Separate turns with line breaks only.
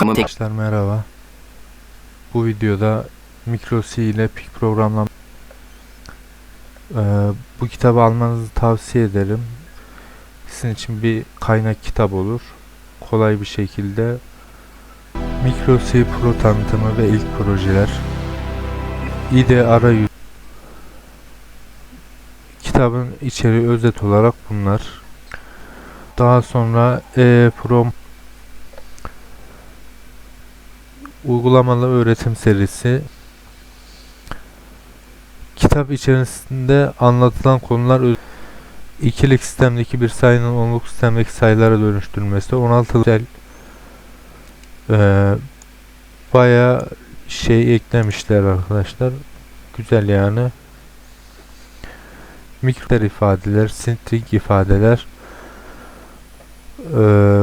Programı tek
Arkadaşlar merhaba. Bu videoda Micro C ile Pik programlama Ee, bu kitabı almanızı tavsiye ederim. Sizin için bir kaynak kitap olur. Kolay bir şekilde Micro C Pro tanıtımı ve ilk projeler IDE arayüz Kitabın içeriği özet olarak bunlar. Daha sonra E Pro uygulamalı öğretim serisi. Kitap içerisinde anlatılan konular ikilik sistemdeki bir sayının onluk sistemdeki sayılara dönüştürülmesi. 16 güzel eee baya şey eklemişler arkadaşlar. Güzel yani. Mikro ifadeler string ifadeler eee